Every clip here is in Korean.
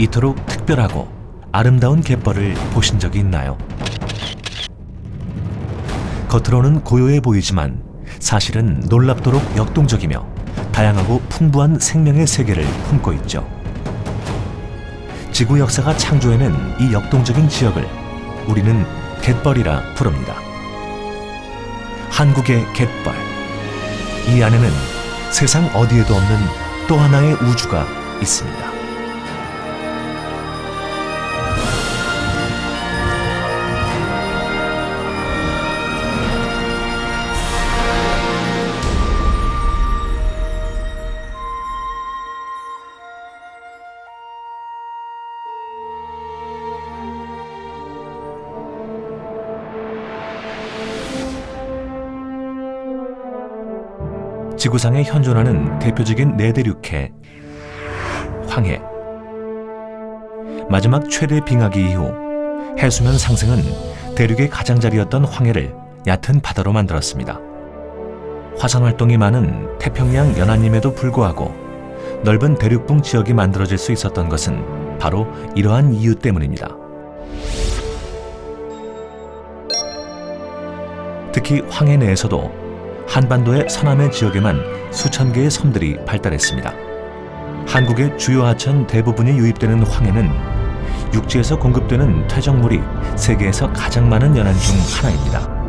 이토록 특별하고 아름다운 갯벌을 보신 적이 있나요? 겉으로는 고요해 보이지만 사실은 놀랍도록 역동적이며 다양하고 풍부한 생명의 세계를 품고 있죠. 지구 역사가 창조해낸 이 역동적인 지역을 우리는 갯벌이라 부릅니다. 한국의 갯벌. 이 안에는 세상 어디에도 없는 또 하나의 우주가 있습니다. 지구상에 현존하는 대표적인 내대륙해 황해 마지막 최대 빙하기 이후 해수면 상승은 대륙의 가장자리였던 황해를 얕은 바다로 만들었습니다. 화산 활동이 많은 태평양 연안임에도 불구하고 넓은 대륙붕 지역이 만들어질 수 있었던 것은 바로 이러한 이유 때문입니다. 특히 황해 내에서도 한반도의 서남해 지역에만 수천 개의 섬들이 발달했습니다. 한국의 주요 하천 대부분이 유입되는 황해는 육지에서 공급되는 퇴적물이 세계에서 가장 많은 연안 중 하나입니다.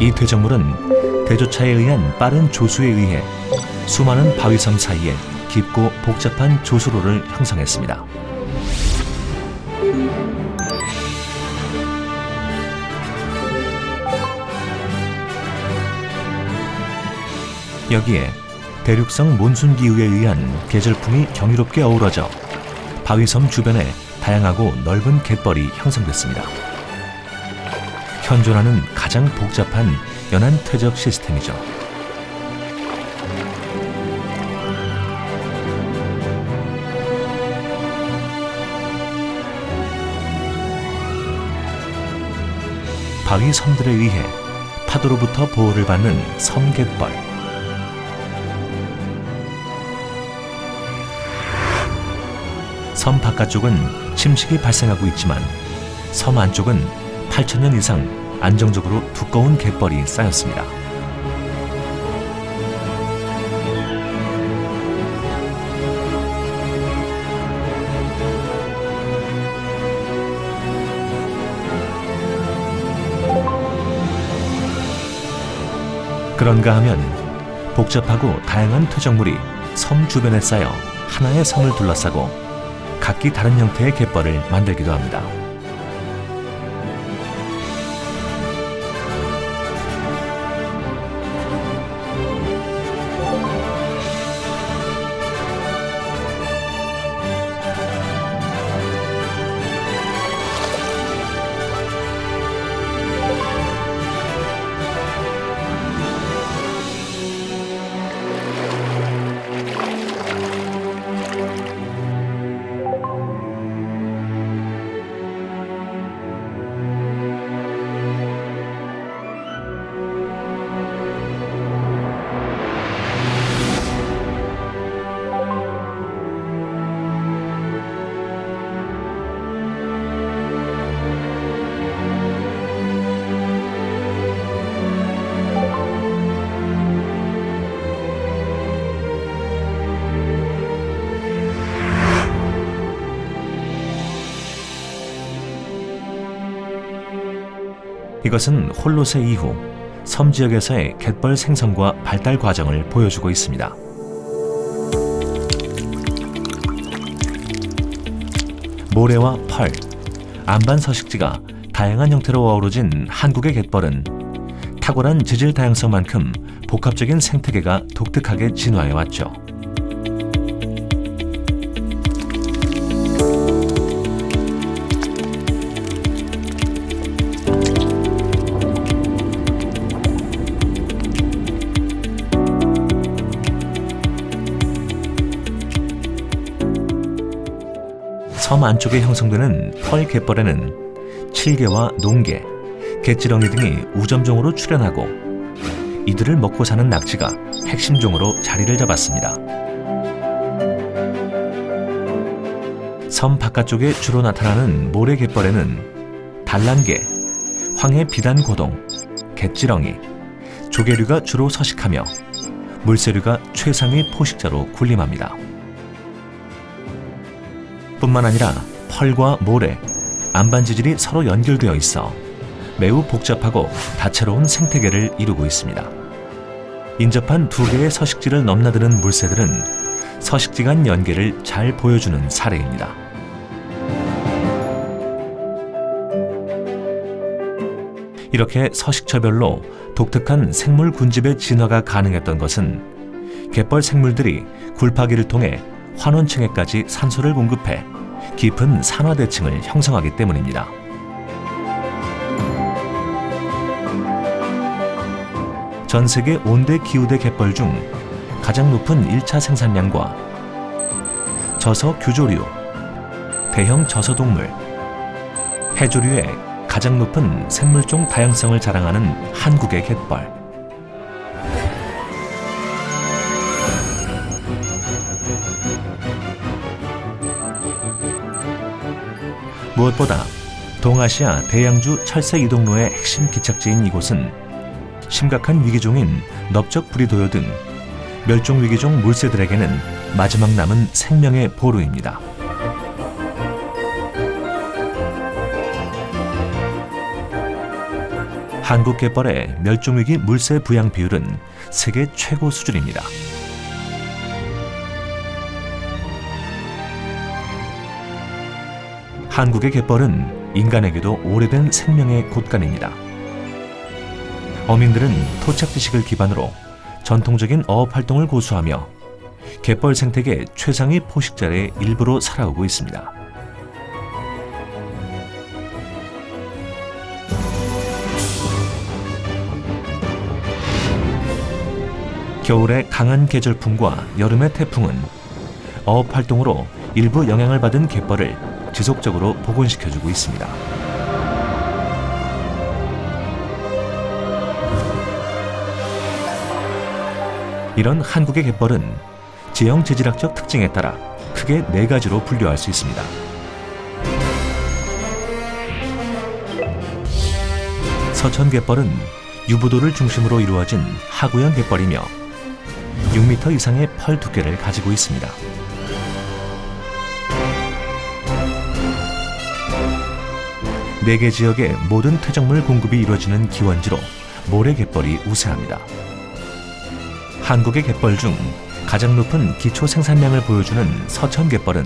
이 퇴적물은 대조차에 의한 빠른 조수에 의해 수많은 바위섬 사이에 깊고 복잡한 조수로를 형성했습니다. 여기에 대륙성 몬순 기후에 의한 계절풍이 경이롭게 어우러져 바위섬 주변에 다양하고 넓은 갯벌이 형성됐습니다. 현존하는 가장 복잡한 연안 퇴적 시스템이죠. 바위 섬들에 의해 파도로부터 보호를 받는 섬갯벌. 섬 바깥쪽은 침식이 발생하고 있지만 섬 안쪽은 8천년 이상 안정적으로 두꺼운 갯벌이 쌓였습니다. 그런가 하면 복잡하고 다양한 퇴적물이 섬 주변에 쌓여 하나의 섬을 둘러싸고 각기 다른 형태의 갯벌을 만들기도 합니다. 이것은 홀로세 이후 섬 지역에서의 갯벌 생성과 발달 과정을 보여주고 있습니다. 모래와 펄, 안반 서식지가 다양한 형태로 어우러진 한국의 갯벌은 탁월한 지질 다양성만큼 복합적인 생태계가 독특하게 진화해 왔죠. 섬 안쪽에 형성되는 펄 갯벌에는 칠개와 농개, 갯지렁이 등이 우점종으로 출현하고 이들을 먹고 사는 낙지가 핵심 종으로 자리를 잡았습니다. 섬 바깥쪽에 주로 나타나는 모래 갯벌에는 단란개, 황해 비단 고동, 갯지렁이, 조개류가 주로 서식하며 물새류가 최상의 포식자로 군림합니다. 뿐만 아니라 펄과 모래, 안반지질이 서로 연결되어 있어 매우 복잡하고 다채로운 생태계를 이루고 있습니다. 인접한 두 개의 서식지를 넘나드는 물새들은 서식지 간 연계를 잘 보여주는 사례입니다. 이렇게 서식처별로 독특한 생물 군집의 진화가 가능했던 것은 갯벌 생물들이 굴파기를 통해 환원층에까지 산소를 공급해 깊은 산화대층을 형성하기 때문입니다. 전 세계 온대 기후대 갯벌 중 가장 높은 1차 생산량과 저서 규조류, 대형 저서동물, 해조류의 가장 높은 생물종 다양성을 자랑하는 한국의 갯벌. 무엇보다 동아시아 대양주 철새 이동로의 핵심 기착지인 이곳은 심각한 위기 종인 넓적 부리도요 등 멸종 위기 종 물새들에게는 마지막 남은 생명의 보루입니다. 한국 갯벌의 멸종위기 물새 부양 비율은 세계 최고 수준입니다. 한국의 갯벌은 인간에게도 오래된 생명의 곳간입니다. 어민들은 토착 지식을 기반으로 전통적인 어업 활동을 고수하며 갯벌 생태계 최상위 포식자의 일부로 살아오고 있습니다. 겨울의 강한 계절풍과 여름의 태풍은 어업 활동으로 일부 영향을 받은 갯벌을 지속적으로 복원시켜주고 있습니다. 이런 한국의 갯벌은 지형 지질학적 특징에 따라 크게 네 가지로 분류할 수 있습니다. 서천 갯벌은 유부도를 중심으로 이루어진 하구형 갯벌이며 6m 이상의 펄 두께를 가지고 있습니다. 네 개 지역의 모든 퇴적물 공급이 이루어지는 기원지로 모래 갯벌이 우세합니다. 한국의 갯벌 중 가장 높은 기초 생산량을 보여주는 서천 갯벌은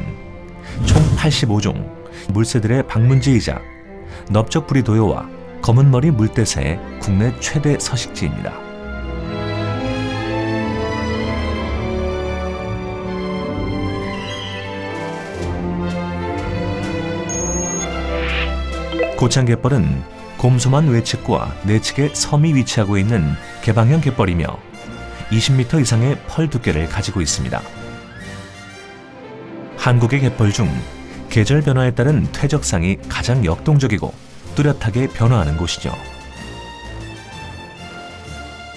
총 85종 물새들의 방문지이자 넓적부리 도요와 검은머리 물대새의 국내 최대 서식지입니다. 고창갯벌은 곰소만 외측과 내측에 섬이 위치하고 있는 개방형 갯벌이며 20m 이상의 펄 두께를 가지고 있습니다. 한국의 갯벌 중 계절 변화에 따른 퇴적상이 가장 역동적이고 뚜렷하게 변화하는 곳이죠.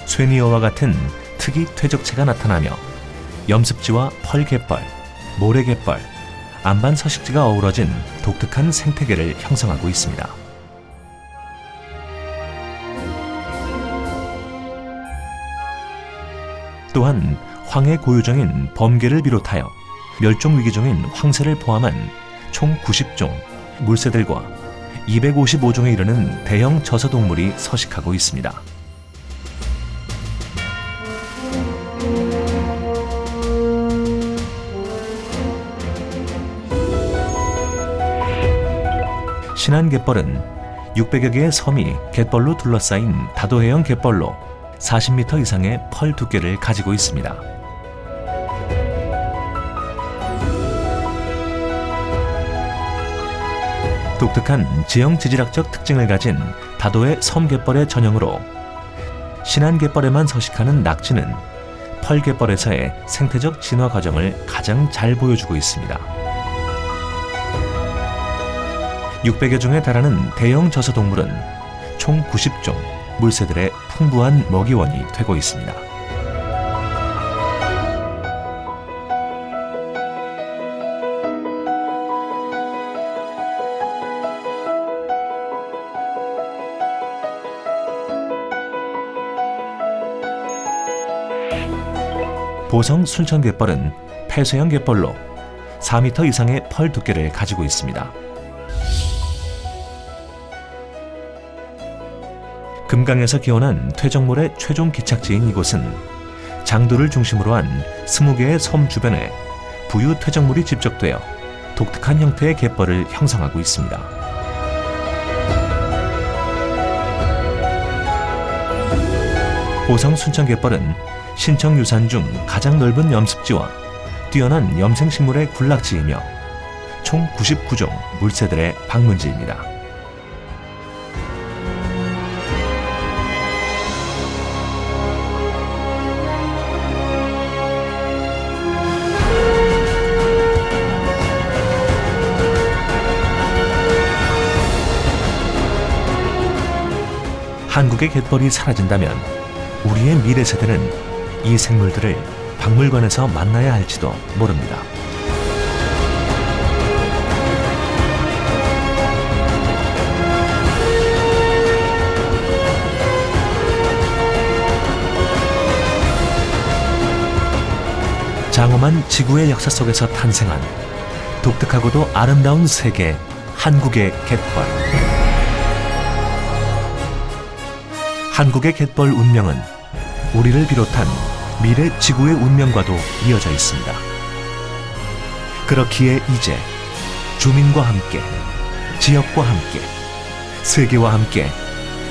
쇠니어와 같은 특이 퇴적체가 나타나며 염습지와 펄갯벌, 모래갯벌, 안반 서식지가 어우러진 독특한 생태계를 형성하고 있습니다. 또한 황해 고유종인 범개를 비롯하여 멸종 위기종인 황새를 포함한 총 90종 물새들과 255종에 이르는 대형 저서동물이 서식하고 있습니다. 신안 갯벌은 600여 개의 섬이 갯벌로 둘러싸인 다도해형 갯벌로 40m 이상의 펄 두께를 가지고 있습니다. 독특한 지형 지질학적 특징을 가진 다도의 섬갯벌의 전형으로 신안갯벌에만 서식하는 낙지는 펄갯벌에서의 생태적 진화 과정을 가장 잘 보여주고 있습니다. 600여 종에 달하는 대형 저서동물은 총 90종, 물새들의 풍부한 먹이원이 되고 있습니다. 보성 순천 갯벌은 폐쇄형 갯벌로 4m 이상의 펄 두께를 가지고 있습니다. 금강에서 기원한 퇴적물의 최종 기착지인 이곳은 장도를 중심으로 한 20개의 섬 주변에 부유 퇴적물이 집적되어 독특한 형태의 갯벌을 형성하고 있습니다. 보성 순천갯벌은 신청 유산 중 가장 넓은 염습지와 뛰어난 염생식물의 군락지이며 총 99종 물새들의 방문지입니다. 한국의 갯벌이 사라진다면 우리의 미래 세대는 이 생물들을 박물관에서 만나야 할지도 모릅니다. 장엄한 지구의 역사 속에서 탄생한 독특하고도 아름다운 세계 한국의 갯벌. 한국의 갯벌 운명은 우리를 비롯한 미래 지구의 운명과도 이어져 있습니다. 그렇기에 이제 주민과 함께, 지역과 함께, 세계와 함께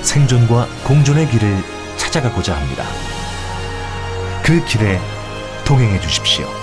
생존과 공존의 길을 찾아가고자 합니다. 그 길에 동행해 주십시오.